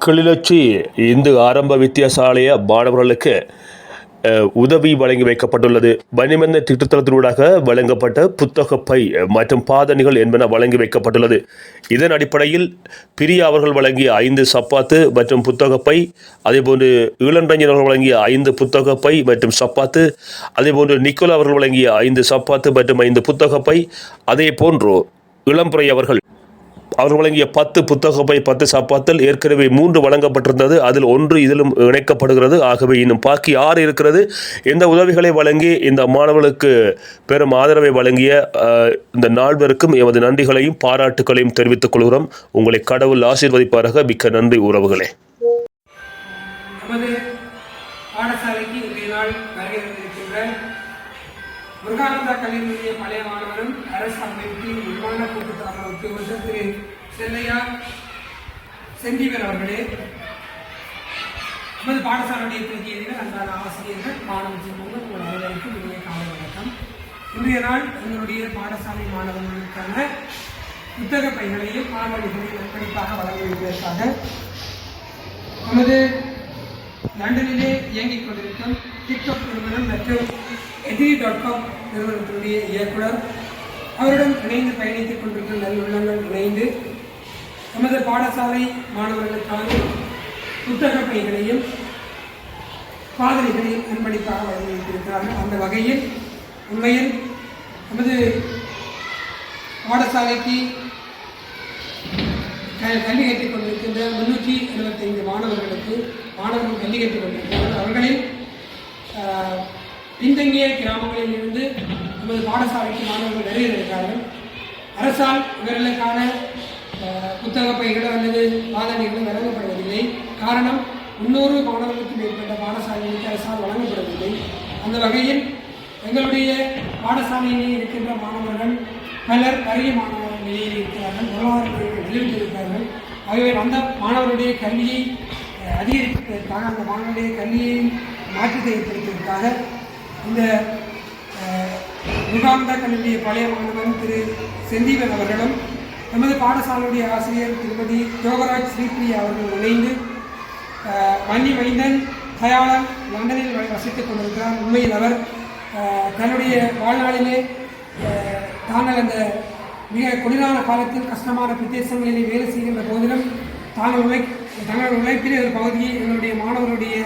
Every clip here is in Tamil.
கிளிநொச்சி இந்து ஆரம்ப வித்தியாசாலய மாணவர்களுக்கு உதவி வழங்கி வைக்கப்பட்டுள்ளது. மணிமந்த திட்டத்தலத்தினூடாக வழங்கப்பட்ட புத்தக பை மற்றும் பாதணிகள் என்பன வழங்கி வைக்கப்பட்டுள்ளது. இதன் அடிப்படையில் பிரியா அவர்கள் வழங்கிய ஐந்து சப்பாத்து மற்றும் புத்தக பை அதேபோன்று ஈழன்றஞ்சன் அவர்கள் வழங்கிய ஐந்து புத்தக பை மற்றும் சப்பாத்து அதேபோன்று நிக்கோலா அவர்கள் வழங்கிய ஐந்து சப்பாத்து மற்றும் ஐந்து புத்தக பை அதே போன்று இளம்புரை அவர்கள் அவர் வழங்கிய பத்து புத்தகப்பை பத்து சப்பாத்தில் ஏற்கனவே மூன்று வழங்கப்பட்டிருந்தது. அதில் ஒன்று இதிலும் இணைக்கப்படுகிறது. ஆகவே இன்னும் பாக்கி ஆறு இருக்கிறது. இந்த உதவிகளை வழங்கி இந்த மாணவர்களுக்கு பெரும் ஆதரவை வழங்கிய அஹ், இந்த நால்வருக்கும் எமது நன்றிகளையும் பாராட்டுகளையும் தெரிவித்துக் கொள்கிறோம். உங்களை கடவுள் ஆசீர்வதிப்பாராக. மிக்க நன்றி உறவுகளே. பாடசாலைக்கு இன்றைய நாள் வருகை முருகானந்தா கல்வி பழைய மாணவரும் அரசு அமைப்பின் விமான கூட்டுத்தாபன உத்தியோகத்தர் திரு செல்லையா செந்தீவன் அவர்களே. நமது பாடசாலையுடைய பிரதிநிதிகள் அன்றாட ஆசிரியர்கள் மாணவ செல்வங்கள் உங்கள் அனைவருக்கும் இனிய காலை வணக்கம். இன்றைய நாள் எங்களுடைய பாடசாலை மாணவர்களுக்கான புத்தக பைகளையும் மாணவர்களையும் நற்பணிப்பாக வழங்குவதற்காக நமது லண்டனிலே இயங்கிக் கொண்டிருக்கும் டிக்டாக் நிறுவனம் மற்றும் எதிரி டாட் காம் நிறுவனத்தினுடைய இயக்குனர். அவருடன் இணைந்து பயணித்துக் கொண்டிருக்கிற நல்லுள்ளங்கள் இணைந்து நமது பாடசாலை மாணவர்களுக்கான புத்தக பைகளையும் பாதிரிகளையும் அன்பளிப்பாக வழங்கி அந்த வகையில் உண்மையில் நமது பாடசாலைக்கு க- கல்வி கற்றுக் கொண்டிருக்கின்ற முன்னூற்றி எழுபத்தைந்து மாணவர்களுக்கு மாணவர்கள் கல்வி கற்றுக் கொண்டிருக்கிறார்கள் அவர்களில் பின்தங்கிய கிராமங்களில் இருந்து நமது பாடசாலைக்கு மாணவர்கள் வருகிறார்கள் அரசால் இவர்களுக்கான புத்தக பைகளோ அல்லது பாதனைகளோ வழங்கப்படுவதில்லை. காரணம் முன்னூறு மாணவர்களுக்கு மேற்பட்ட பாடசாலைகளுக்கு அரசால் வழங்கப்படவில்லை. அந்த வகையில் எங்களுடைய பாடசாலையிலே இருக்கின்ற மாணவர்கள் பலர் அரிய மாணவர் நிலையில் இருக்கிறார்கள் பொருளாதார நிலையில் ஆகவே அந்த மாணவருடைய கல்வியை அதிகரிப்பதற்காக அந்த மாணவருடைய கல்வியை மாற்றத்தை ஏற்படுத்துவதற்காக இந்த அஹ், கல்லூரிய பழைய மாணவன் திரு செந்தீவன் அவர்களும் நமது பாடசாலையுடைய ஆசிரியர் திருமதி யோகராஜ் ஸ்ரீபிரியா அவர்கள் இணைந்து வன்னி மைந்தன் தயாளன் லண்டனில் வசித்துக் கொண்டிருக்கிறார். உண்மையில் அவர் தன்னுடைய வாழ்நாளிலே தாங்கள் அந்த மிக குளிரான காலத்தில் கஷ்டமான பிரதேசங்களிலே வேலை செய்கின்ற போதிலும் தாங்கள் உழை தங்கள் உழைப்பில் ஒரு பகுதியை எங்களுடைய மாணவர்களுடைய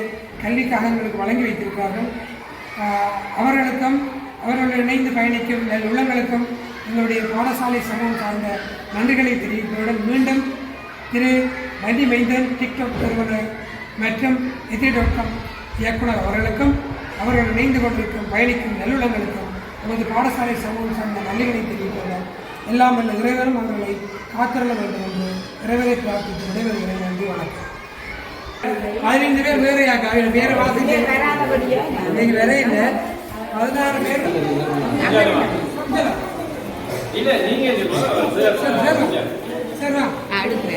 கல்விக்காக எங்களுக்கு வழங்கி வைத்திருக்கிறார்கள். அவர்களுக்கும் அவர்களுடன் இணைந்து பயணிக்கும் நல் உள்ளங்களுக்கும் எங்களுடைய பாடசாலை சமூகம் சார்ந்த நன்றிகளை தெரிவிப்பதுடன் மீண்டும் திரு. மதி மைந்தன் டிக்டாக் நிறுவனர் மற்றும் எதிரி டாட் காம் இயக்குனர் அவர்களுக்கும் அவர்கள் இணைந்து கொண்டிருக்கும் பயணிக்கும் நல்லுள்ளங்களுக்கும் நமது பாடசாலை சமூகம் சார்ந்த நன்றிகளை தெரிவித்துள்ளார் எல்லாம் வல்ல இறைவரும் அவர்களை காத்திருக்க வேண்டும் என்று இறைவரை பிரார்த்தித்து நன்றி வணக்கம். பதினைந்து பேர் வேறு வாசிக்க இன்னைக்கு வேற இல்லை பதினாறு பேர் சரிண்ணா அடுத்து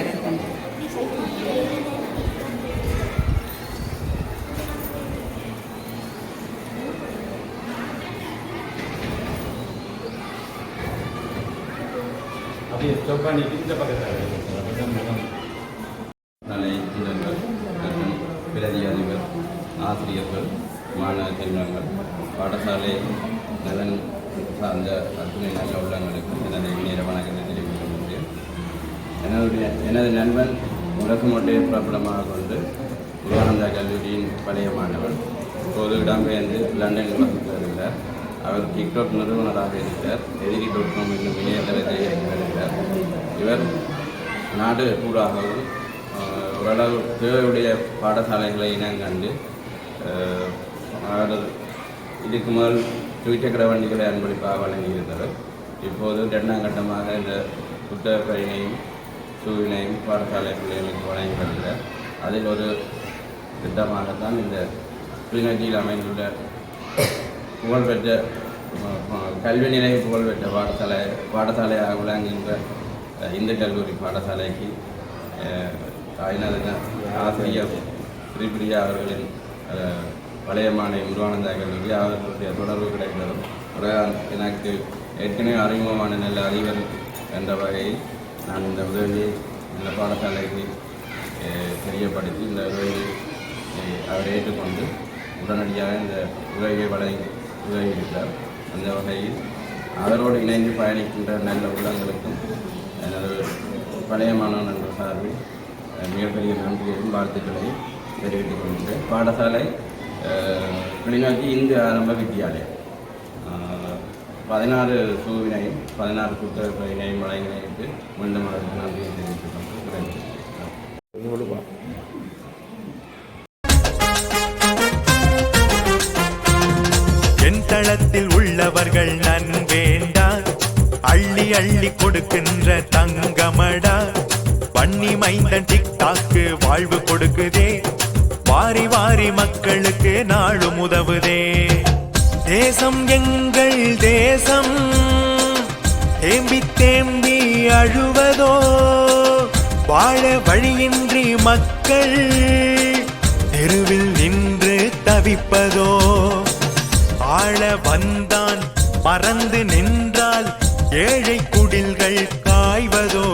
அப்படியே ஸ்டாப் பண்ணிட்டு இந்த பக்கத்தில் பிரதி அதிபர் ஆசிரியர்கள் மாணவ செல்வங்கள் பாடசாலை நலன் சார்ந்த அத்துணை நல்ல உள்ளங்களுக்கு எனது இணைய வணக்கத்தை தெரிவிக்க முடியும் எனது எனது நண்பன் உலகமொட்டையை பிரபலமாக கொண்டு விவேகானந்தா கல்லூரியின் பழைய மாணவர். இப்போது இடம்பெயர்ந்து லண்டனில் வசித்து வருகிறார் அவர் டிக்டாக் நிறுவனராக இருக்கிறார். எதிரி டாட் காம் என்னும் இணையதளத்தை வருகிறார் இவர் நாடு கூடாகவும் ஓரளவு தேவையுடைய பாடசாலைகளை இனங்கண்டு ஆறு இதுக்கு முதல் துவிச்சக்கர வண்டிகளை அன்பளிப்பாக வழங்கியிருந்தது இப்போது இரண்டாம் கட்டமாக இந்த புத்தக பயனையும் சூவினையும் பாடசாலை பிள்ளைகளுக்கு வழங்கி வருகிறார். அதில் ஒரு திட்டமாகத்தான் இந்த கிளிநொச்சியில் அமைந்துள்ள புகழ்பெற்ற கல்வி நிலைய புகழ்பெற்ற பாடசாலை பாடசாலையாக விளங்குகின்ற இந்து கல்லூரி பாடசாலைக்கு அஹ், ஆசிரியர் ஸ்ரீபிரியா அவர்களின் வளையமானை பழைய மாநில கல்லூரி அவர்களுடைய தொடர்பு கிடைத்ததும் எனக்கு ஏற்கனவே அறிமுகமான நல்ல அறிவர் என்ற வகையில் நான் இந்த உதவியை இந்த பாடசாலைக்கு தெரியப்படுத்தி இந்த உதவி அவர் ஏற்றுக்கொண்டு உடனடியாக இந்த உதவியை வழங்கி உதவியிருக்கிறார். அந்த வகையில் அவரோடு இணைந்து பயணிக்கின்ற நல்ல உள்ளங்களுக்கும் எனது பழைய மாணவன் என்ற சார்பில் மிகப்பெரிய நன்றியையும் வாழ்த்துக்களையும் தெரிவித்துக் கொள்கின்றேன். பாடசாலை கிளிநொச்சி இந்து ஆரம்ப வித்தியாலயம். பதினாறு சூவினையும் பதினாறு புத்தக புத்தகப்பையினையும் வழங்கினைக்கு மீண்டும் அதற்கு நன்றியை தெரிவித்துக் தளத்தில் உள்ளவர்கள் நன்வேண்டா அள்ளி அள்ளி கொடுக்கின்ற தங்கமடா. பண்ணி மைந்தன் டிக்டாக்கு வாழ்வு கொடுக்குதே. வாரி வாரி மக்களுக்கு நாளும் உதவுதே. தேசம் எங்கள் தேசம். தேம்பி தேம்பி அழுவதோ வாழ வழியின்றி மக்கள் தெருவில் நின்று தவிப்பதோ. ஆழ வந்தான் மறந்து நின்றால் ஏழை குடில்கள் காய்வதோ.